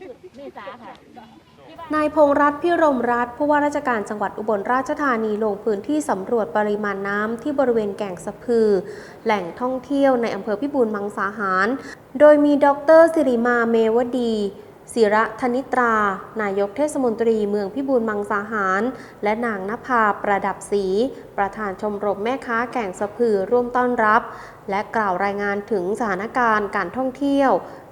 สิ้นสุดเมษาค่ะ นายพงรัตน์พิรมรัตน์ผู้ว่าราชการจังหวัดอุบลราชธานีลงพื้นที่สำรวจปริมาณน้ำที่บริเวณแก่งสะพือ แหล่งท่องเที่ยวในอำเภอพิบูลมังสาหาร โดยมีดรสิริมาเมวดีศิระธนิตรา นายกเทศมนตรีเมืองพิบูลมังสาหาร และนางนภาประดับศรีประธานชมรมแม่ค้าแก่งสะพือร่วมต้อนรับ และกล่าวรายงานถึงสถานการณ์การท่องเที่ยว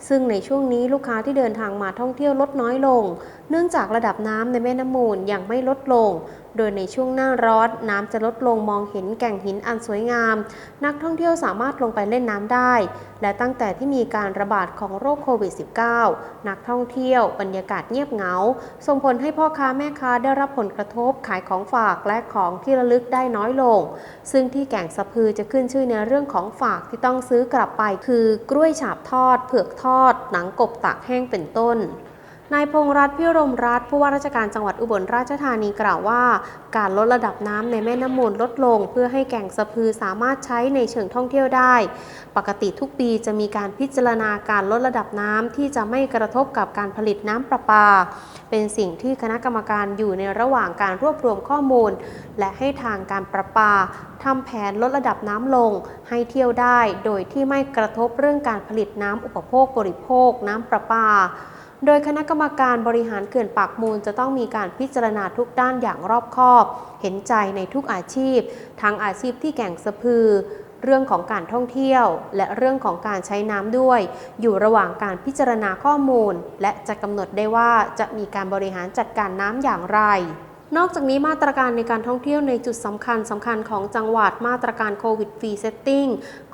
ซึ่งในช่วงนี้ลูกค้าที่เดินทางมาท่องเที่ยวลดน้อยลง เนื่องจากระดับน้ำในแม่น้ำมูลยังไม่ลดลง โดยในช่วงหน้าร้อนน้ำจะลดลงมองเห็นแก่งหินอันสวยงาม นักท่องเที่ยวสามารถลงไปเล่นน้ำได้ และตั้งแต่ที่มีการระบาดของโรคโควิด -19 นักท่องเที่ยวบรรยากาศเงียบเหงา ส่งผลให้พ่อค้าแม่ค้าได้รับผลกระทบขายของฝากและของที่ระลึกได้น้อยลง ซึ่งที่แก่งสะพือจะขึ้นชื่อในเรื่องของฝากที่ต้องซื้อกลับไปคือกล้วยฉาบทอด เผือกทอด หนังกบตากแห้งเป็นต้น นายพงรัตน์พิรมรัตน์ผู้ว่าราชการจังหวัดอุบลราชธานีกล่าวว่า การลดระดับน้ำในแม่น้ำมูลลดลง เพื่อให้แก่งสะพือสามารถใช้ในเชิงท่องเที่ยวได้ ปกติทุกปีจะมีการพิจารณาการลดระดับน้ำที่จะไม่กระทบกับการผลิตน้ำประปา เป็นสิ่งที่คณะกรรมการอยู่ในระหว่างการรวบรวมข้อมูล และให้ทางการประปาทำแผนลดระดับน้ำลง ให้เที่ยวได้ โดยที่ไม่กระทบเรื่องการผลิตน้ำอุปโภคบริโภค น้ำประปา โดยคณะกรรมการบริหารเขื่อนปากมูล จะต้องมีการพิจารณาทุกด้านอย่างรอบคอบ เห็นใจในทุกอาชีพ ทั้งอาชีพที่แก่งสะพือ เรื่องของการท่องเที่ยว และเรื่องของการใช้น้ำด้วย อยู่ระหว่างการพิจารณาข้อมูล และจะกำหนดได้ว่าจะมีการบริหารจัดการน้ำอย่างไร นอกจากนี้มาตรการในการท่องเที่ยวในจุดสำคัญสำคัญของจังหวัดมาตรการโควิดฟรีเซตติ้ง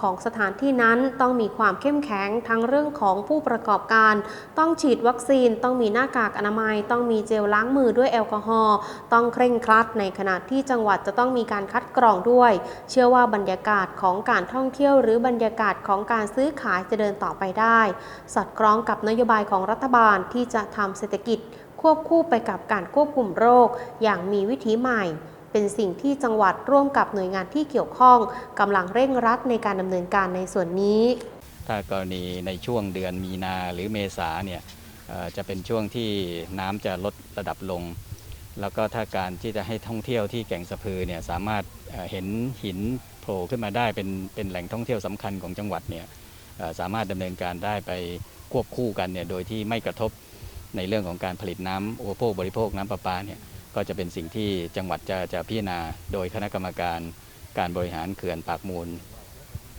ของสถานที่นั้นต้องมีความเข้มแข็งทั้งเรื่องของผู้ประกอบการ ต้องฉีดวัคซีน ต้องมีหน้ากากอนามัย ต้องมีเจลล้างมือด้วยแอลกอฮอล์ต้องเคร่งครัดในขณะที่จังหวัดจะต้องมีการคัดกรองด้วย เชื่อว่าบรรยากาศของการท่องเที่ยว หรือบรรยากาศของการซื้อขายจะเดินต่อไปได้ สอดคล้องกับนโยบายของรัฐบาลที่จะทำเศรษฐกิจ ควบคู่ไปกับการควบคุมโรค อย่างมีวิธีใหม่ เป็นสิ่งที่จังหวัดร่วมกับหน่วยงานที่เกี่ยวข้องกำลังเร่งรัดในการดำเนินการในส่วนนี้ ถ้ากรณีในช่วงเดือนมีนาหรือเมษาเนี่ยจะเป็นช่วงที่น้ำจะลดระดับลง แล้วก็ถ้าการที่จะให้ท่องเที่ยวที่แก่งสะพือเนี่ยสามารถเห็นหินโผล่ขึ้นมาได้เป็นเป็นแหล่งท่องเที่ยวสำคัญของจังหวัดเนี่ยสามารถดำเนินการได้ไปควบคู่กันเนี่ยโดยที่ไม่กระทบ ในเรื่องของการผลิตน้ำอุปโภคบริโภคน้ำประปาเนี่ยก็จะเป็นสิ่งที่จังหวัดจะจะพิจารณาโดยคณะกรรมการการบริหารเขื่อนปากมูล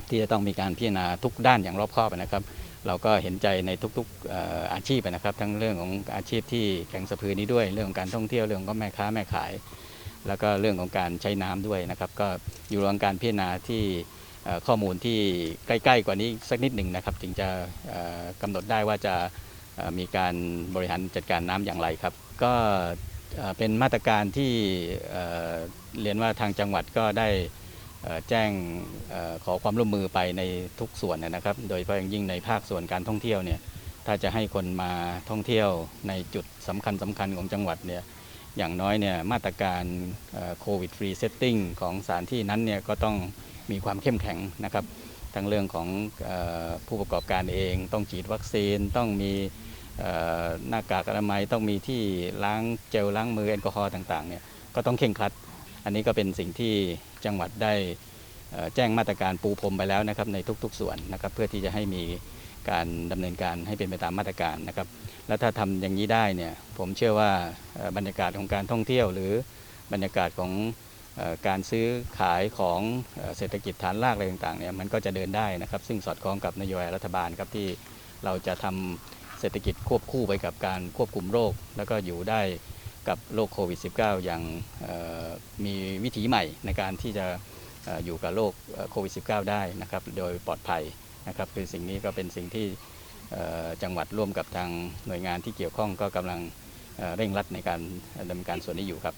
ที่จะต้องมีการพิจารณาทุกด้านอย่างรอบคอบนะครับ เราก็เห็นใจในทุกๆอาชีพนะครับ ทั้งเรื่องของอาชีพที่แข่งสะพือนี้ด้วยเรื่องของการท่องเที่ยวเรื่องของแม่ค้าแม่ขาย แล้วก็เรื่องของการใช้น้ำด้วยนะครับ ก็อยู่ระหว่างการพิจารณาที่ข้อมูลที่ใกล้ ๆ กว่านี้สักนิดหนึ่งนะครับ จึงจะเอ่อกำหนดได้ว่าจะ มีการบริหารจัดการน้ำอย่างไรครับ ก็เป็นมาตรการที่เรียนว่าทางจังหวัดก็ได้แจ้งอขอความร่วมมือไปในทุกส่วนนะครับ โดยเฉพาะอย่างยิ่งในภาคส่วนการท่องเที่ยวเนี่ยถ้าจะให้คนมาท่องเที่ยวในจุดสำคัญสำคัญของจังหวัดเนี่ยอย่างน้อยเนี่ยมาตรการโควิดฟรีเซตติ้งของสถานที่นั้นเนี่ยก็ต้องมีความเข้มแข็งนะครับ ทั้งเรื่องของออผู้ประกอบการเองต้องฉีดวัคซีนต้องมีหน้ากากอนามัยต้องมีที่ล้างเจลล้างมือแอลกอฮอล์ต่างๆเนี่ยก็ต้องเข่งครัด อันนี้ก็เป็นสิ่งที่จังหวัดได้แจ้งมาตรการปูพรมไปแล้วนะครับในทุกๆ ส่วนนะครับเพื่อที่จะให้มีการดำเนินการให้เป็นไปตามมาตรการนะครับ แล้วถ้าทำอย่างนี้ได้เนี่ยผมเชื่อว่าบรรยากาศของการท่องเที่ยวหรือบรรยากาศของ การซื้อขายของเศรษฐกิจฐานรากอะไรต่างๆเนี่ยมันก็จะเดินได้นะครับ ซึ่งสอดคล้องกับนโยบายรัฐบาลครับที่เราจะทำเศรษฐกิจควบคู่ไปกับการควบคุมโรค แล้วก็อยู่ได้กับโรคโควิด -19 อย่างมีวิถีใหม่ในการที่จะอยู่กับโรคโควิด -19 ได้นะครับโดยปลอดภัยนะครับคือสิ่งนี้ก็เป็นสิ่งที่จังหวัดร่วมกับทางหน่วยงานที่เกี่ยวข้องก็กำลังเอ่อเร่งรัดในการดำเนินการส่วนนี้อยู่ครับ